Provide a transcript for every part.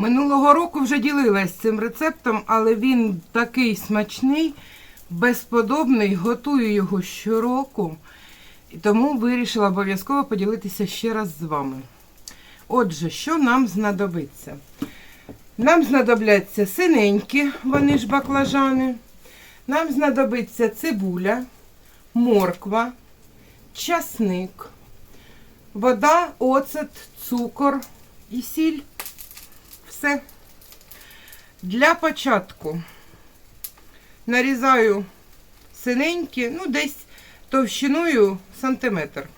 Минулого року вже ділилась цим рецептом, але він такий смачний, безподобний, готую його щороку. І тому вирішила обов'язково поділитися ще раз з вами. Отже, що нам знадобиться? Нам знадобляться синенькі, вони ж баклажани. Нам знадобиться цибуля, морква, часник, вода, оцет, цукор і сіль. Все. Для початку нарізаю синенькі, ну десь товщиною сантиметр.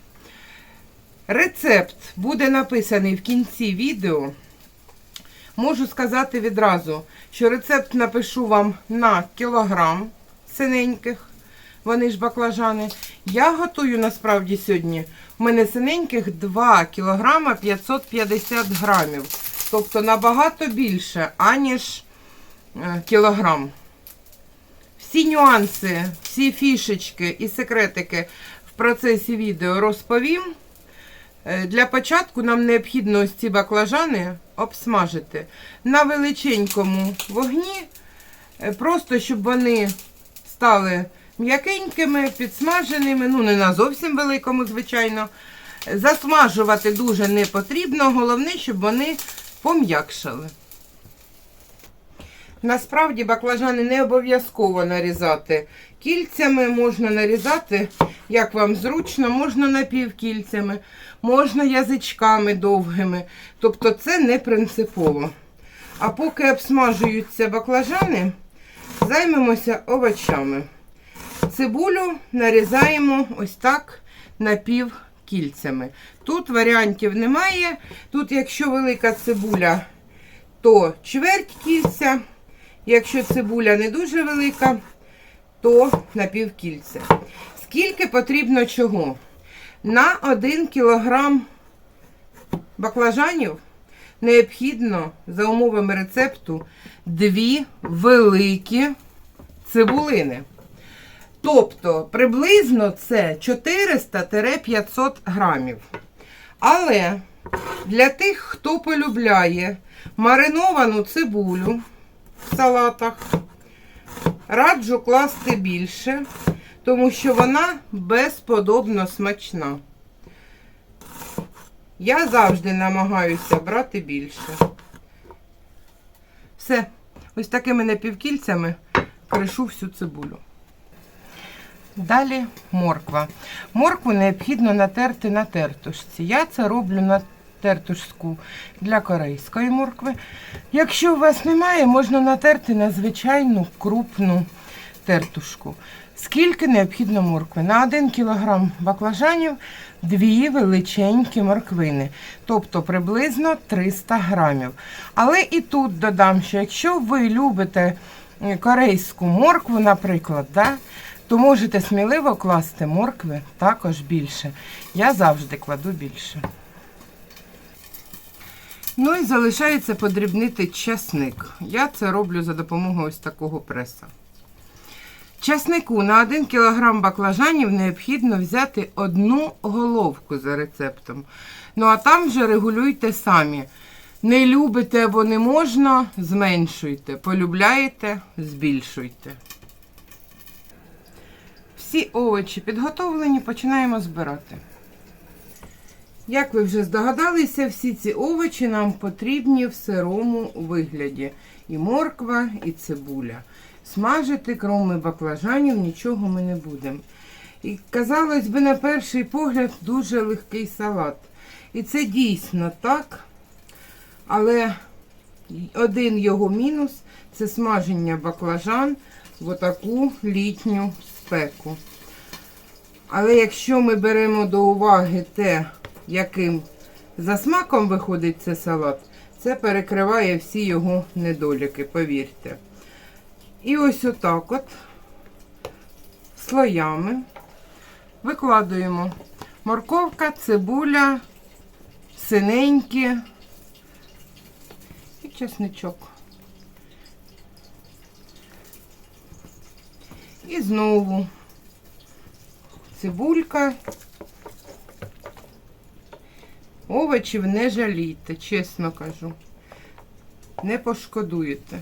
Рецепт буде написаний в кінці відео. Можу сказати відразу, що рецепт напишу вам на кілограм синеньких. Вони ж баклажани. Я готую насправді сьогодні. У мене синеньких 2 кілограма 550 грамів. Тобто набагато більше, аніж е, кілограм. Всі нюанси, всі фішечки і секретики в процесі відео розповім. Е, Для початку нам необхідно ось ці баклажани обсмажити на величенькому вогні, е, просто щоб вони стали м'якенькими, підсмаженими, ну не на зовсім великому, звичайно. Засмажувати дуже не потрібно, головне, щоб вони пом'якшали. Насправді баклажани не обов'язково нарізати кільцями, можна нарізати, як вам зручно, можна напівкільцями, можна язичками довгими. Тобто це не принципово. А поки обсмажуються баклажани, займемося овочами. Цибулю нарізаємо ось так напівкільцями. Тут варіантів немає. Тут, якщо велика цибуля, то чверть кільця. Якщо цибуля не дуже велика, то напівкільця. Скільки потрібно чого? На 1 кілограм баклажанів необхідно за умовами рецепту дві великі цибулини. Тобто приблизно це 400-500 грамів. Але для тих, хто полюбляє мариновану цибулю в салатах, раджу класти більше, тому що вона безподобно смачна. Я завжди намагаюся брати більше. Все, ось такими напівкільцями кришу всю цибулю. Далі морква. Моркву необхідно натерти на тертушці. Я це роблю на тертушку для корейської моркви. Якщо у вас немає, можна натерти на звичайну крупну тертушку. Скільки необхідно моркви? На 1 кг баклажанів дві величенькі морквини, тобто приблизно 300 грамів. Але і тут додам, що якщо ви любите корейську моркву, наприклад, да, то можете сміливо класти моркви також більше. Я завжди кладу більше. Ну і залишається подрібнити часник. Я це роблю за допомогою ось такого преса. Часнику на 1 кг баклажанів необхідно взяти одну головку за рецептом. Ну а там вже регулюйте самі. Не любите або не можна, зменшуйте. Полюбляєте, збільшуйте. Всі овочі підготовлені, починаємо збирати. Як ви вже здогадалися, всі ці овочі нам потрібні в сирому вигляді. І морква, і цибуля. Смажити, крім баклажанів, нічого ми не будемо. І казалось би, на перший погляд, дуже легкий салат. І це дійсно так. Але один його мінус це смаження баклажан в отаку літню спеку. Але якщо ми беремо до уваги те, яким за смаком виходить цей салат, це перекриває всі його недоліки, повірте. І ось отак от слоями викладуємо морковка, цибуля, синенькі і чесничок. І знову цибулька. Овочів не жалійте, чесно кажу. Не пошкодуєте.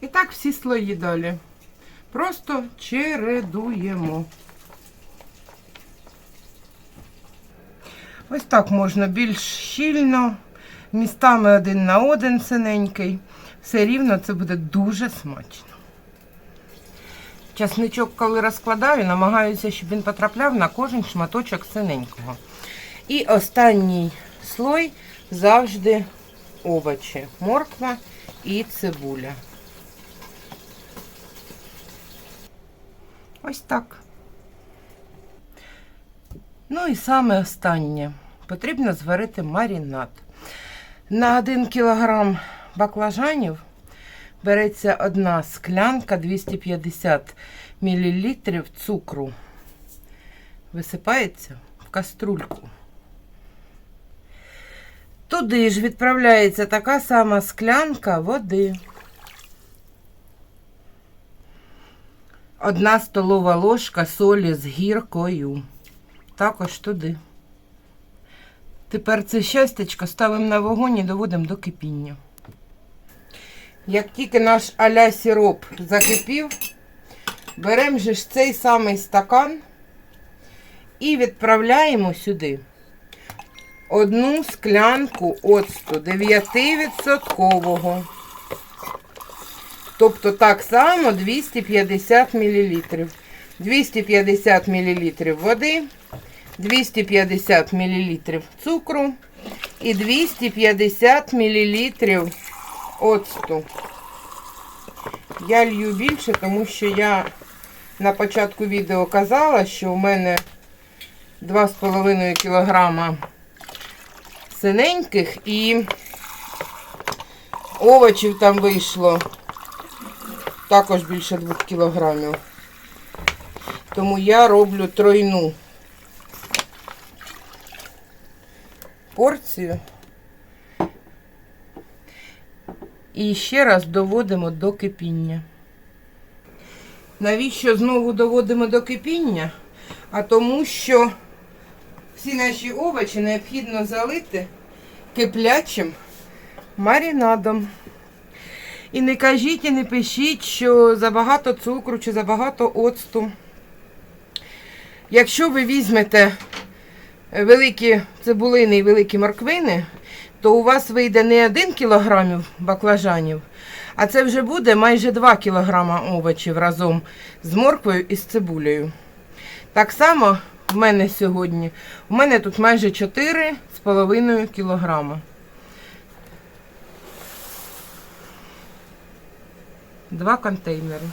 І так всі слої далі. Просто чередуємо. Ось так можна більш щільно, містами один на один синенький. Все рівно це буде дуже смачно. Часничок, коли розкладаю, намагаюся, щоб він потрапляв на кожен шматочок синенького. І останній слой завжди овочі. Морква і цибуля. Ось так. Ну і саме останнє. Потрібно зварити маринад. На 1 кг баклажанів береться одна склянка 250 мл цукру. Висипається в каструльку. Туди ж відправляється така сама склянка води. Одна столова ложка солі з гіркою. Також туди. Тепер це щастячко ставимо на вогонь і доводимо до кипіння. Як тільки наш аля сироп закипів, беремо ж цей самий стакан і відправляємо сюди одну склянку оцту 9%. Тобто так само 250 мл. 250 мл води, 250 мл цукру і 250 мл оцту. Я лью більше, тому що я на початку відео казала, що в мене 2,5 кг синеньких і овочів там вийшло також більше 2 кілограмів. Тому я роблю тройну порцію. І ще раз доводимо до кипіння. Навіщо знову доводимо до кипіння? А тому що всі наші овочі необхідно залити киплячим маринадом. І не кажіть і не пишіть, що забагато цукру чи забагато оцту. Якщо ви візьмете великі цибулини і великі морквини, то у вас вийде не 1 кг баклажанів, а це вже буде майже 2 кг овочів разом з морквою і з цибулею. Так само в мене сьогодні, у мене тут майже 4,5 кг. Два контейнери.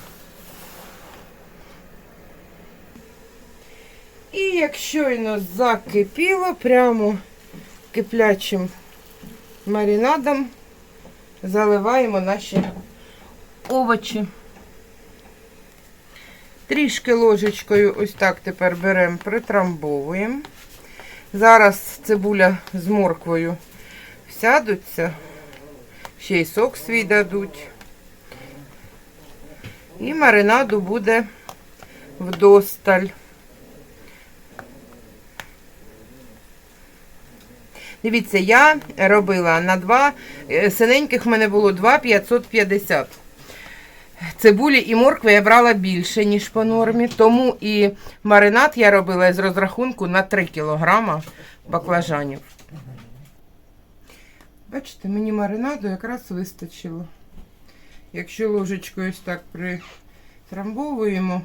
Як щойно закипіло, прямо киплячим маринадом заливаємо наші овочі. Трішки ложечкою ось так тепер беремо, притрамбовуємо. Зараз цибуля з морквою всядуться, ще й сок свій дадуть. І маринаду буде вдосталь. Дивіться, я робила на два е, синеньких в мене було 2 550. Цибулі і моркви я брала більше, ніж по нормі. Тому і маринад я робила з розрахунку на 3 кг баклажанів. Бачите, мені маринаду якраз вистачило. Якщо ложечкою ось так притрамбовуємо,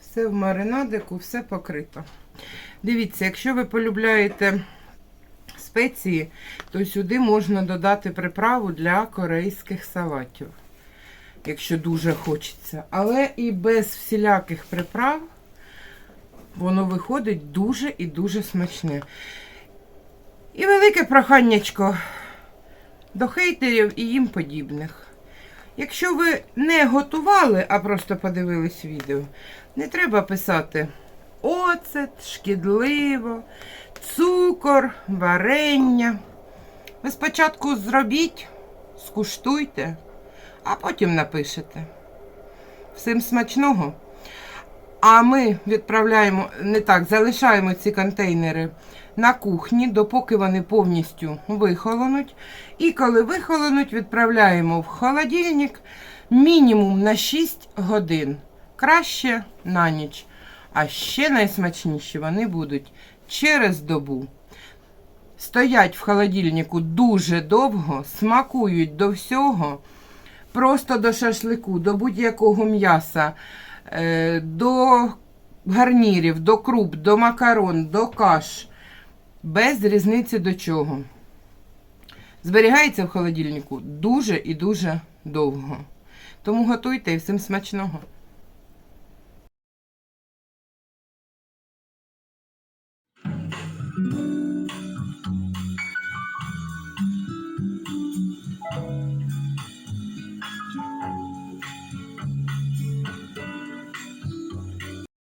все в маринадику, все покрито. Дивіться, якщо ви полюбляєте спеції, то сюди можна додати приправу для корейських салатів, якщо дуже хочеться. Але і без всіляких приправ воно виходить дуже і дуже смачне. І велике проханнячко до хейтерів і їм подібних. Якщо ви не готували, а просто подивились відео, не треба писати оцет, шкідливо, цукор, варення. Ви спочатку зробіть, скуштуйте, а потім напишете. Всім смачного. А ми відправляємо не так, залишаємо ці контейнери на кухні, допоки вони повністю вихолонуть. І коли вихолонуть, відправляємо в холодильник мінімум на 6 годин. Краще на ніч. А ще найсмачніші вони будуть через добу. Стоять в холодильнику дуже довго, смакують до всього, просто до шашлику, до будь-якого м'яса, е, до гарнірів, до круп, до макарон, до каш. Без різниці до чого. Зберігається в холодильнику дуже і дуже довго. Тому готуйте і всім смачного.